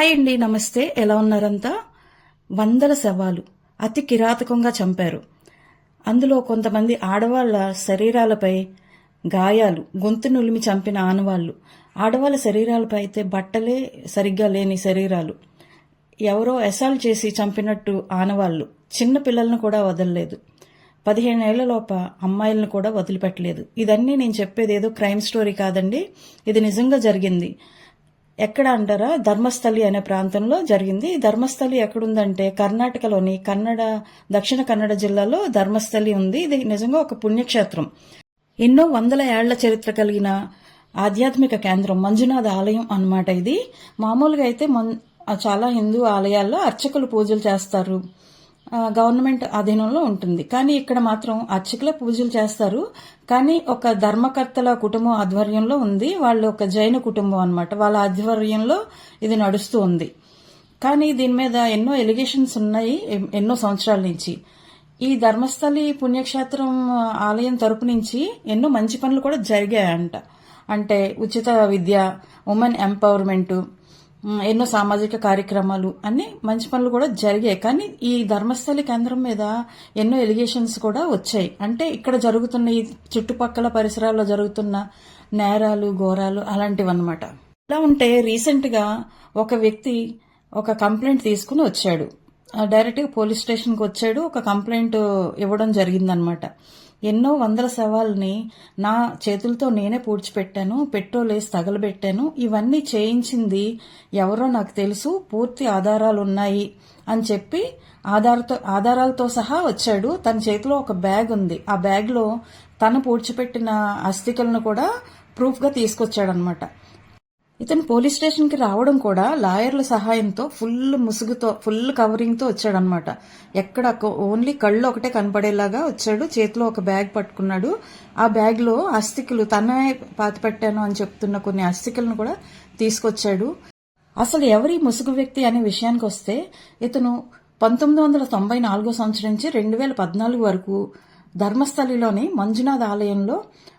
Hi అండి నమస్తే. ఎలా ఉన్నారంతా? వందల శవాలు. అతి కిరాతకంగా చంపారు. అందులో కొంతమంది ఆడవాళ్ళ శరీరాలపై గాయాలు గొంతు నులిమి చంపిన ఆనవాళ్ళు ఆడవాళ్ళ శరీరాలపై అయితే బట్టలే సరిగ్గా లేని శరీరాలు. ఎవరో ఎసాల్ చేసి చంపినట్టు ఆనవాళ్ళు చిన్న పిల్లలను కూడా వదలలేదు. పదిహేనేళ్ళ లోప అమ్మాయిలను కూడా వదిలిపెట్టలేదు. ఇదన్నీ నేను చెప్పేది ఏదో క్రైమ్ స్టోరీ కాదండి. ఇది నిజంగా జరిగింది. ఎక్కడ అంటారా? ధర్మస్థలి అనే ప్రాంతంలో జరిగింది. ధర్మస్థలి ఎక్కడుందంటే కర్ణాటకలోని కన్నడ దక్షిణ కన్నడ జిల్లాలో ధర్మస్థలి ఉంది. ఇది నిజంగా ఒక పుణ్యక్షేత్రం. ఎన్నో వందల ఏళ్ళ చరిత్ర కలిగిన ఆధ్యాత్మిక కేంద్రం మంజునాథ ఆలయం అన్నమాట ఇది. మామూలుగా అయితే మన్ చాలా హిందూ ఆలయాల్లో అర్చకులు పూజలు చేస్తారు. గవర్నమెంట్ అధీనంలో ఉంటుంది. కానీ ఇక్కడ మాత్రం అర్చకుల పూజలు చేస్తారు. కానీ ఒక ధర్మకర్తల కుటుంబం ఆధ్వర్యంలో ఉంది. వాళ్ళు ఒక జైన కుటుంబం అన్నమాట. వాళ్ళ ఆధ్వర్యంలో ఇది నడుస్తూ ఉంది. కానీ దీని మీద ఎన్నో ఎలిగేషన్స్ ఉన్నాయి ఎన్నో సంవత్సరాల నుంచి. ఈ ధర్మస్థలి పుణ్యక్షేత్రం ఆలయం తరపు నుంచి ఎన్నో మంచి పనులు కూడా జరిగాయంట. అంటే ఉచిత విద్య ఉమెన్ ఎంపవర్మెంట్ ఎన్నో సామాజిక కార్యక్రమాలు అన్ని మంచి పనులు కూడా జరిగాయి. కానీ ఈ ధర్మస్థలి కేంద్రం మీద ఎన్నో ఎలిగేషన్స్ కూడా వచ్చాయి. అంటే ఇక్కడ జరుగుతున్న ఈ చుట్టుపక్కల పరిసరాల్లో జరుగుతున్న నేరాలు ఘోరాలు అలాంటివన్నమాట. ఇలా ఉంటే రీసెంట్గా ఒక వ్యక్తి ఒక కంప్లైంట్ తీసుకుని వచ్చాడు. డైరెక్ట్గా డైరెక్ట్గా పోలీస్ స్టేషన్కి వచ్చాడు. ఒక కంప్లైంట్ ఇవ్వడం జరిగిందనమాట ఎన్నో వందల సవాల్ని నా చేతులతో నేనే పూడ్చిపెట్టాను పెట్రోల్ వేసి తగలబెట్టాను. ఇవన్నీ చేయించింది ఎవరో నాకు తెలుసు పూర్తి ఆధారాలు ఉన్నాయి అని చెప్పి ఆధారతో ఆధారాలతో సహా వచ్చాడు. తన చేతిలో ఒక బ్యాగ్ ఉంది. ఆ బ్యాగ్లో తను పూడ్చిపెట్టిన అస్థికలను కూడా ప్రూఫ్గా తీసుకొచ్చాడనమాట ఇతను పోలీస్ స్టేషన్కి రావడం కూడా లాయర్ల సహాయంతో ఫుల్ ముసుగుతో ఫుల్ కవరింగ్తో వచ్చాడనమాట ఎక్కడ ఓన్లీ కళ్ళు ఒకటే కనపడేలాగా వచ్చాడు. చేతిలో ఒక బ్యాగ్ పట్టుకున్నాడు. ఆ బ్యాగ్లో అస్థికలు తనే పాతి పెట్టాను అని చెప్తున్న కొన్ని అస్థికలను కూడా తీసుకొచ్చాడు. అసలు ఎవరి ముసుగు వ్యక్తి అనే విషయానికి వస్తే ఇతను పంతొమ్మిది వందల తొంభై నాలుగో సంవత్సరం నుంచి రెండు వేల పద్నాలుగు వరకు ధర్మస్థలిలోని మంజునాథ్ ఆలయంలో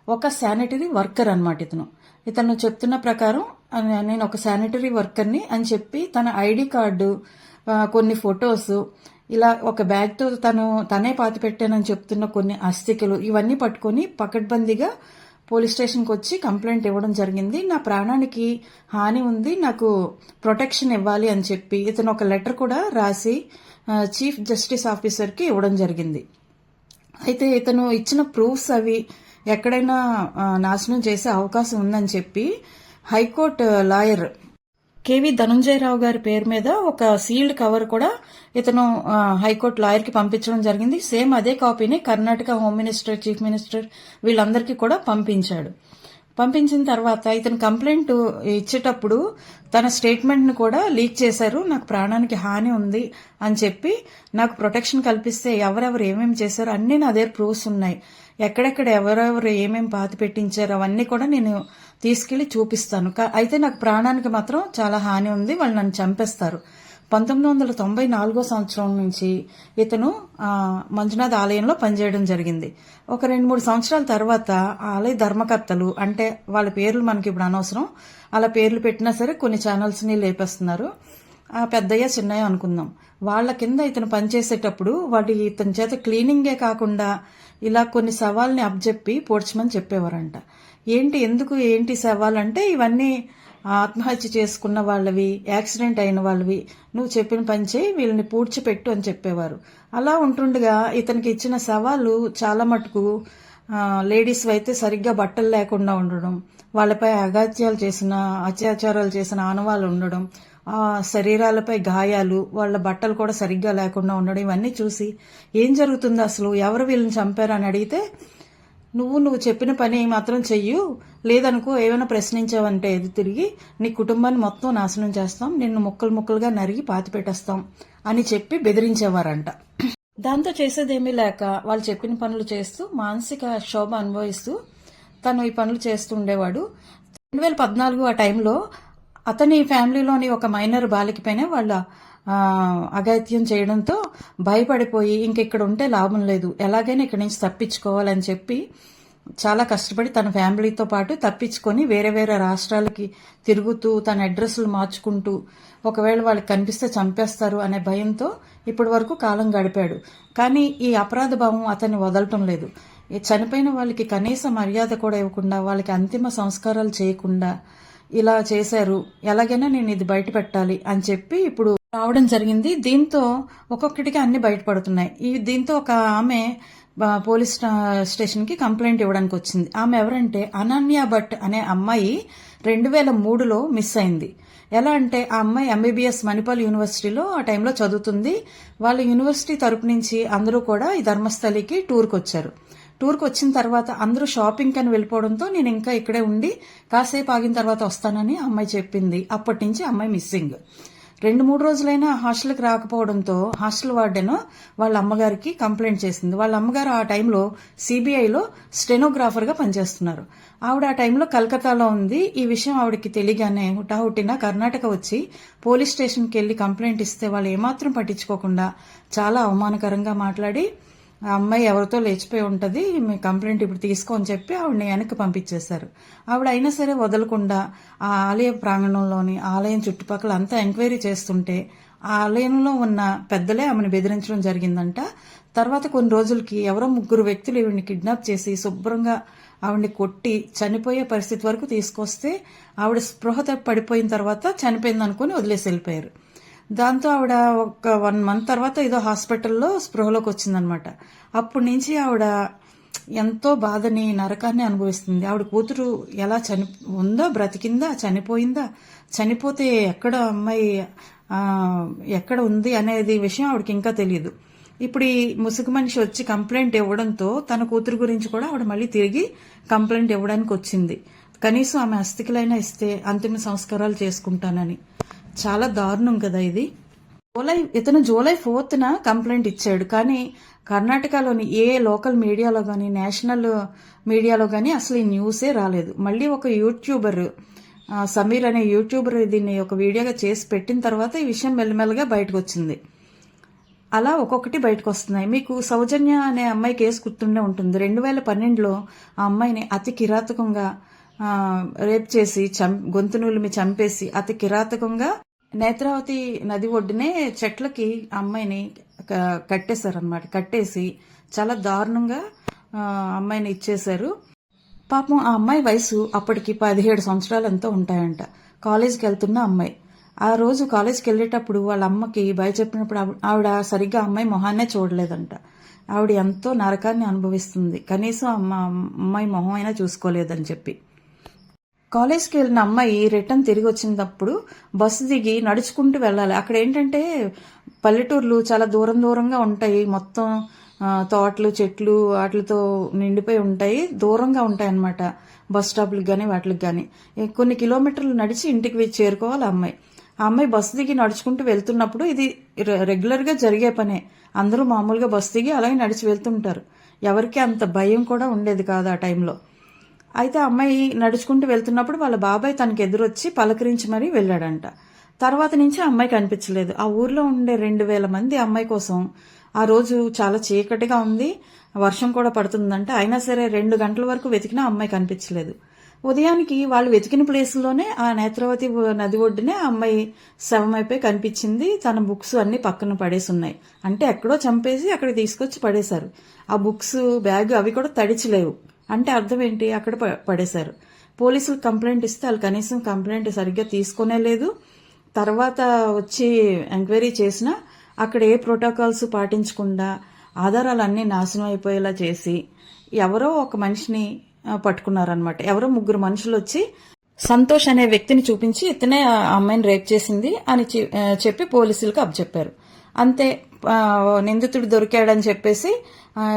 ఒక శానిటరీ వర్కర్ అనమాట ఇతను. ఇతను చెప్తున్న ప్రకారం నేను ఒక శానిటరీ వర్కర్ని అని చెప్పి తన ఐడి కార్డు కొన్ని ఫొటోస్ ఇలా ఒక బ్యాగ్తో తను తనే పాతి పెట్టానని చెప్తున్న కొన్ని అస్థికలు ఇవన్నీ పట్టుకొని పకడ్బందీగా పోలీస్ స్టేషన్కి వచ్చి కంప్లైంట్ ఇవ్వడం జరిగింది. నా ప్రాణానికి హాని ఉంది నాకు ప్రొటెక్షన్ ఇవ్వాలి అని చెప్పి ఇతను ఒక లెటర్ కూడా రాసి చీఫ్ జస్టిస్ ఆఫీసర్కి ఇవ్వడం జరిగింది. అయితే ఇతను ఇచ్చిన ప్రూఫ్స్ అవి ఎక్కడైనా నాశనం చేసే అవకాశం ఉందని చెప్పి హైకోర్టు లాయర్ కేవి ధనుంజయరావు గారి పేరు మీద ఒక సీల్డ్ కవర్ కూడా ఇతను హైకోర్టు లాయర్కి పంపించడం జరిగింది. సేమ్ అదే కాపీని Karnataka home minister chief minister వీళ్ళందరికీ కూడా పంపించాడు. పంపించిన తర్వాత ఇతను కంప్లైంట్ ఇచ్చేటప్పుడు తన స్టేట్మెంట్ను కూడా లీక్ చేశారు. నాకు ప్రాణానికి హాని ఉంది అని చెప్పి నాకు ప్రొటెక్షన్ కల్పిస్తే ఎవరెవరు ఏమేమి చేశారో అన్ని నా దగ్గర ప్రూఫ్స్ ఉన్నాయి. ఎక్కడెక్కడ ఎవరెవరు ఏమేమి పాతి పెట్టించారో అవన్నీ కూడా నేను తీసుకెళ్ళి చూపిస్తాను. కా- అయితే నాకు ప్రాణానికి మాత్రం చాలా హాని ఉంది. వాళ్ళు నన్ను చంపేస్తారు. పంతొమ్మిది వందల తొంభై నాలుగో సంవత్సరం నుంచి ఇతను మంజునాథ్ ఆలయంలో పనిచేయడం జరిగింది. ఒక రెండు మూడు సంవత్సరాల తర్వాత ఆలయ ధర్మకర్తలు అంటే వాళ్ళ పేర్లు మనకి ఇప్పుడు అనవసరం అలా పేర్లు పెట్టినా సరే కొన్ని ఛానల్స్ని లేపేస్తున్నారు. పెద్దయ్య చిన్నయ్య అనుకుందాం. వాళ్ళ కింద ఇతను పనిచేసేటప్పుడు వాటి ఇతని చేత క్లీనింగే కాకుండా ఇలా కొన్ని సవాల్ని అబ్జెప్పి పోడ్చమని చెప్పేవారంట. ఏంటి ఎందుకు ఏంటి సవాలంటే ఇవన్నీ ఆత్మహత్య చేసుకున్న వాళ్ళవి యాక్సిడెంట్ అయిన వాళ్ళవి నువ్వు చెప్పిన పని చేయి వీళ్ళని పూడ్చిపెట్టు అని చెప్పేవారు. అలా ఉంటుండగా ఇతనికి ఇచ్చిన సవాళ్ళు చాలా మటుకు లేడీస్ అయితే సరిగ్గా బట్టలు లేకుండా ఉండడం వాళ్ళపై అగాత్యాలు చేసిన అత్యాచారాలు చేసిన ఆనవాళ్ళు ఉండడం ఆ శరీరాలపై గాయాలు వాళ్ళ బట్టలు కూడా సరిగ్గా లేకుండా ఉండడం ఇవన్నీ చూసి ఏం జరుగుతుంది అసలు? ఎవరు వీళ్ళని చంపారు అని అడిగితే నువ్వు నువ్వు చెప్పిన పని మాత్రం చెయ్యు. లేదనుకో ఏమైనా ప్రశ్నించావంటే ఎదు తిరిగి నీ కుటుంబాన్ని మొత్తం నాశనం చేస్తాం. నిన్ను ముక్కలు ముక్కలుగా నరిగి పాతి పెట్టేస్తాం అని చెప్పి బెదిరించేవారంట. దాంతో చేసేదేమీ లేక వాళ్ళు చెప్పిన పనులు చేస్తూ మానసిక క్షోభ అనుభవిస్తూ తను ఈ పనులు చేస్తూ ఉండేవాడు. రెండు వేల పద్నాలుగు ఆ టైంలో అతని ఫ్యామిలీలోని ఒక మైనర్ బాలికపైనే వాళ్ళ అగాత్యం చేయడంతో భయపడిపోయి ఇంక ఇక్కడ ఉంటే లాభం లేదు. ఎలాగైనా ఇక్కడి నుంచి తప్పించుకోవాలని చెప్పి చాలా కష్టపడి తన ఫ్యామిలీతో పాటు తప్పించుకొని వేరే వేరే రాష్ట్రాలకి తిరుగుతూ తన అడ్రస్లు మార్చుకుంటూ ఒకవేళ వాళ్ళకి కనిపిస్తే చంపేస్తారు అనే భయంతో ఇప్పటి వరకు కాలం గడిపాడు. కానీ ఈ అపరాధ భావం అతన్ని వదలటం లేదు. చనిపోయిన వాళ్ళకి కనీస మర్యాద కూడా ఇవ్వకుండా వాళ్ళకి అంతిమ సంస్కారాలు చేయకుండా ఇలా చేశారు. ఎలాగైనా నేను ఇది బయట పెట్టాలి అని చెప్పి ఇప్పుడు రావడం జరిగింది. దీంతో ఒక్కొక్కటికి అన్ని బయటపడుతున్నాయి. ఈ దీంతో ఒక ఆమె పోలీస్ స్టేషన్కి కంప్లైంట్ ఇవ్వడానికి వచ్చింది. ఆమె ఎవరంటే అనన్య భట్ అనే అమ్మాయి రెండు వేల మూడులో మిస్ అయింది. ఎలా అంటే ఆ అమ్మాయి ఎంబీబీఎస్ మణిపాల్ యూనివర్సిటీలో ఆ టైంలో చదువుతుంది. వాళ్ళ యూనివర్సిటీ తరపు నుంచి అందరూ కూడా ఈ ధర్మస్థలికి టూర్కి వచ్చారు. టూర్కి వచ్చిన తర్వాత అందరూ షాపింగ్ అని వెళ్ళిపోవడంతో నేను ఇంకా ఇక్కడే ఉండి కాసేపు ఆగిన తర్వాత వస్తానని ఆ అమ్మాయి చెప్పింది. అప్పటి నుంచి అమ్మాయి మిస్సింగ్. రెండు మూడు రోజులైనా హాస్టల్కి రాకపోవడంతో హాస్టల్ వార్డెను వాళ్ళ అమ్మగారికి కంప్లైంట్ చేసింది. వాళ్ళ అమ్మగారు ఆ టైంలో సిబిఐలో స్టెనోగ్రాఫర్గా పనిచేస్తున్నారు. ఆవిడ ఆ టైంలో కలకత్తాలో ఉంది. ఈ విషయం ఆవిడకి తెలియగానే హుటాహుటిన కర్ణాటక వచ్చి పోలీస్ స్టేషన్కి వెళ్ళి కంప్లైంట్ ఇస్తే వాళ్ళు ఏమాత్రం పట్టించుకోకుండా చాలా అవమానకరంగా మాట్లాడి ఆ అమ్మాయి ఎవరితో లేచిపోయి ఉంటుంది మీ కంప్లైంట్ ఇప్పుడు తీసుకో అని చెప్పి ఆవిడని వెనక్కి పంపించేశారు. ఆవిడ అయినా సరే వదలకుండా ఆ ఆలయ ప్రాంగణంలోని ఆలయం చుట్టుపక్కల అంతా ఎంక్వైరీ చేస్తుంటే ఆ ఆలయంలో ఉన్న పెద్దలే ఆమెను బెదిరించడం జరిగిందంట. తర్వాత కొన్ని రోజులకి ఎవరో ముగ్గురు వ్యక్తులు ఈవిడిని కిడ్నాప్ చేసి శుభ్రంగా ఆవిడ్ని కొట్టి చనిపోయే పరిస్థితి వరకు తీసుకొస్తే ఆవిడ స్పృహత పడిపోయిన తర్వాత చనిపోయింది అనుకుని వదిలేసి వెళ్ళిపోయారు. దాంతో ఆవిడ ఒక వన్ మంత్ తర్వాత ఏదో హాస్పిటల్లో స్పృహలోకి వచ్చిందనమాట. అప్పటి నుంచి ఆవిడ ఎంతో బాధని నరకాన్ని అనుభవిస్తుంది. ఆవిడ కూతురు ఎలా చని ఉందా బ్రతికిందా చనిపోయిందా చనిపోతే ఎక్కడ అమ్మాయి ఎక్కడ ఉంది అనేది విషయం ఆవిడకి ఇంకా తెలియదు ఇప్పుడు ఈ ముసుగు మనిషి వచ్చి కంప్లైంట్ ఇవ్వడంతో తన కూతురు గురించి కూడా ఆవిడ మళ్ళీ తిరిగి కంప్లైంట్ ఇవ్వడానికి వచ్చింది. కనీసం ఆమె అస్థికలైనా ఇస్తే అంతిమ సంస్కారాలు చేసుకుంటానని. చాలా దారుణం కదా ఇది. జూలై ఇతను జూలై ఫోర్త్న కంప్లైంట్ ఇచ్చాడు. కానీ కర్ణాటకలోని ఏ లోకల్ మీడియాలో కానీ నేషనల్ మీడియాలో కానీ అసలు ఈ న్యూసే రాలేదు. మళ్ళీ ఒక యూట్యూబర్ సమీర్ అనే యూట్యూబర్ దీన్ని ఒక వీడియోగా చేసి పెట్టిన తర్వాత ఈ విషయం మెల్లమెల్లగా బయటకు వచ్చింది అలా ఒక్కొక్కటి బయటకు వస్తున్నాయి మీకు సౌజన్య అనే అమ్మాయి కేసు గుర్తుండే ఉంటుంది. రెండు వేల పన్నెండులో ఆ అమ్మాయిని అతి కిరాతకంగా రేప్ చేసి చం గొంతు నులిమి చంపేసి అతి కిరాతకంగా నేత్రావతి నది ఒడ్డునే చెట్లకి అమ్మాయిని క- కట్టేశారనమాట కట్టేసి చాలా దారుణంగా అమ్మాయిని ఇచ్చేశారు. పాపం ఆ అమ్మాయి వయసు అప్పటికి పదిహేడు సంవత్సరాలు ఎంతో ఉంటాయంట. కాలేజీకి వెళ్తున్న అమ్మాయి. ఆ రోజు కాలేజీకి వెళ్ళేటప్పుడు వాళ్ళ అమ్మకి భయ చెప్పినప్పుడు ఆవిడ సరిగ్గా అమ్మాయి మొహాన్నే చూడలేదంట. ఆవిడ ఎంతో నరకాన్ని అనుభవిస్తుంది. కనీసం అమ్మ అమ్మాయి మొహం అయినా చూసుకోలేదని చెప్పి. కాలేజ్కి వెళ్ళిన అమ్మాయి రిటర్న్ తిరిగి వచ్చినప్పుడు బస్సు దిగి నడుచుకుంటూ వెళ్ళాలి. అక్కడ ఏంటంటే పల్లెటూర్లు చాలా దూరం దూరంగా ఉంటాయి. మొత్తం తోటలు చెట్లు వాటితో నిండిపోయి ఉంటాయి. దూరంగా ఉంటాయి అన్నమాట బస్ స్టాప్లకు కానీ వాటికి కానీ కొన్ని కిలోమీటర్లు నడిచి ఇంటికి వెళ్ళి చేరుకోవాలి అమ్మాయి. ఆ అమ్మాయి బస్సు దిగి నడుచుకుంటూ వెళ్తున్నప్పుడు ఇది రె- రెగ్యులర్గా జరిగే పనే. అందరూ మామూలుగా బస్సు దిగి అలాగే నడిచి వెళ్తుంటారు. ఎవరికి అంత భయం కూడా ఉండేది కాదు ఆ టైంలో. అయితే ఆ అమ్మాయి నడుచుకుంటూ వెళ్తున్నప్పుడు వాళ్ళ బాబాయ్ తనకి ఎదురొచ్చి పలకరించి మరీ వెళ్ళాడంట. తర్వాత నుంచి ఆ అమ్మాయి కనిపించలేదు. ఆ ఊర్లో ఉండే రెండు వేల మంది అమ్మాయి కోసం ఆ రోజు చాలా చీకటిగా ఉంది. వర్షం కూడా పడుతుందంట. అయినా సరే రెండు గంటల వరకు వెతికినా అమ్మాయి కనిపించలేదు. ఉదయానికి వాళ్ళు వెతికిన ప్లేస్లోనే ఆ నేత్రావతి నది ఒడ్డునే ఆ అమ్మాయి శవమైపోయి కనిపించింది. తన బుక్స్ అన్ని పక్కన పడేసి ఉన్నాయి అంటే ఎక్కడో చంపేసి అక్కడ తీసుకొచ్చి పడేశారు. ఆ బుక్స్ బ్యాగ్ అవి కూడా తడిచిలేవు. అంటే అర్థం ఏంటి అక్కడ పడేశారు. పోలీసులు కంప్లైంట్ ఇస్తే వాళ్ళు కనీసం కంప్లైంట్ సరిగ్గా తీసుకునే లేదు. తర్వాత వచ్చి ఎంక్వైరీ చేసినా అక్కడ ఏ ప్రోటోకాల్స్ పాటించకుండా ఆధారాలన్నీ నాశనం అయిపోయేలా చేసి ఎవరో ఒక మనిషిని పట్టుకున్నారనమాట ఎవరో ముగ్గురు మనుషులు వచ్చి సంతోష్ అనే వ్యక్తిని చూపించి ఇతనే ఆ అమ్మాయిని రేప్ చేసింది అని చెప్పి పోలీసులకు అప్పచెప్పారు. అంతే. నిందితుడు దొరికాడని చెప్పేసి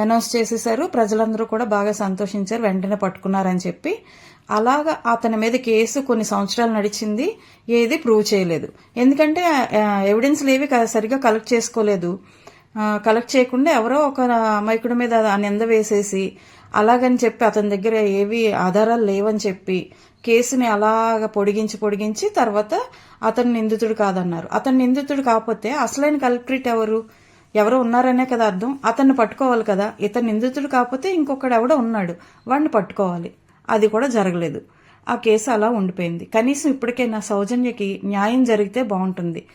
అనౌన్స్ చేసేసారు ప్రజలందరూ కూడా బాగా సంతోషించారు. వెంటనే పట్టుకున్నారని చెప్పి. అలాగా అతని మీద కేసు కొన్ని సంవత్సరాలు నడిచింది. ఏది ప్రూవ్ చేయలేదు. ఎందుకంటే ఎవిడెన్స్లు ఏవి సరిగ్గా సరిగా కలెక్ట్ చేసుకోలేదు. కలెక్ట్ చేయకుండా ఎవరో ఒక అమాయకుడి మీద ఆ నింద వేసేసి అలాగని చెప్పి అతని దగ్గర ఏవి ఆధారాలు లేవని చెప్పి కేసుని అలాగ పొడిగించి పొడిగించి తర్వాత అతను నిందితుడు కాదన్నారు. అతను నిందితుడు కాకపోతే అసలైన కల్ప్రిట్ ఎవరు? ఎవరో ఉన్నారనే కదా అర్థం. అతన్ని పట్టుకోవాలి కదా. ఇతను నిందితుడు కాకపోతే ఇంకొకడు ఎవడో ఉన్నాడు. వాడిని పట్టుకోవాలి. అది కూడా జరగలేదు. ఆ కేసు అలా ఉండిపోయింది. కనీసం ఇప్పటికైనా సౌజన్యకి న్యాయం జరిగితే బాగుంటుంది.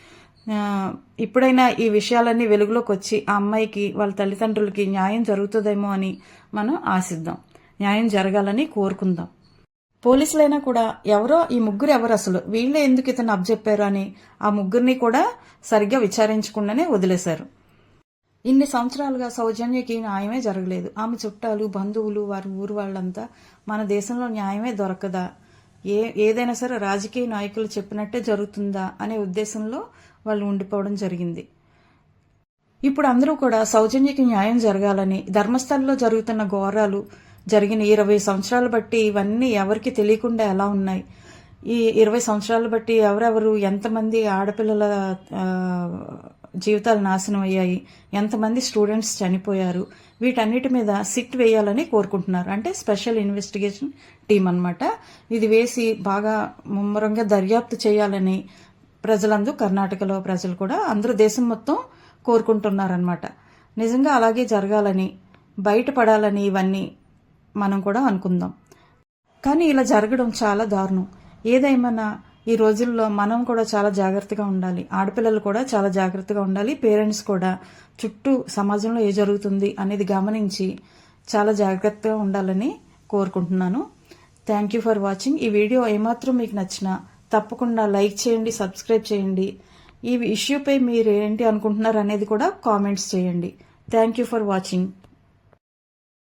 ఇప్పుడైనా ఈ విషయాలన్నీ వెలుగులోకి వచ్చి ఆ అమ్మాయికి వాళ్ళ తల్లిదండ్రులకి న్యాయం జరుగుతుందేమో అని మనం ఆశిద్దాం. న్యాయం జరగాలని కోరుకుందాం. పోలీసులైనా కూడా ఎవరో ఈ ముగ్గురు ఎవరు అసలు? వీళ్ళే ఎందుకు ఇతను అబ్జెప్పారు అని ఆ ముగ్గురిని కూడా సరిగ్గా విచారించకుండానే వదిలేశారు. ఇన్ని సంవత్సరాలుగా సౌజన్యకి న్యాయమే జరగలేదు. ఆమె చుట్టాలు బంధువులు వారి ఊరు వాళ్ళంతా మన దేశంలో న్యాయమే దొరకదా? ఏ ఏదైనా సరే రాజకీయ నాయకులు చెప్పినట్టే జరుగుతుందా అనే ఉద్దేశంలో వాళ్ళు ఉండిపోవడం జరిగింది. ఇప్పుడు అందరూ కూడా సౌజన్యకి న్యాయం జరగాలని ధర్మస్థలంలో జరుగుతున్న ఘోరాలు జరిగిన ఇరవై సంవత్సరాలు బట్టి ఇవన్నీ ఎవరికి తెలియకుండా ఎలా ఉన్నాయి? ఈ ఇరవై సంవత్సరాలు బట్టి ఎవరెవరు? ఎంతమంది ఆడపిల్లల జీవితాలు నాశనం అయ్యాయి? ఎంతమంది స్టూడెంట్స్ చనిపోయారు? వీటన్నిటి మీద సిట్ వేయాలని కోరుకుంటున్నారు. అంటే స్పెషల్ ఇన్వెస్టిగేషన్ టీం అన్నమాట. ఇది వేసి బాగా ముమ్మరంగా దర్యాప్తు చేయాలని ప్రజలందరూ కర్ణాటకలో ప్రజలు కూడా అందరూ దేశం మొత్తం కోరుకుంటున్నారనమాట నిజంగా అలాగే జరగాలని బయటపడాలని ఇవన్నీ మనం కూడా అనుకుందాం. కానీ ఇలా జరగడం చాలా దారుణం. ఏదేమైనా ఈ రోజుల్లో మనం కూడా చాలా జాగ్రత్తగా ఉండాలి. ఆడపిల్లలు కూడా చాలా జాగ్రత్తగా ఉండాలి. పేరెంట్స్ కూడా చుట్టూ సమాజంలో ఏ జరుగుతుంది అనేది గమనించి చాలా జాగ్రత్తగా ఉండాలని కోరుకుంటున్నాను. థ్యాంక్ యూ ఫర్ వాచింగ్ ఈ వీడియో ఏమాత్రం మీకు నచ్చినా తప్పకుండా లైక్ చేయండి సబ్స్క్రైబ్ చేయండి. ఈ ఇష్యూపై మీరు ఏంటి అనుకుంటున్నారు అనేది కూడా కామెంట్స్ చేయండి. Thank you for watching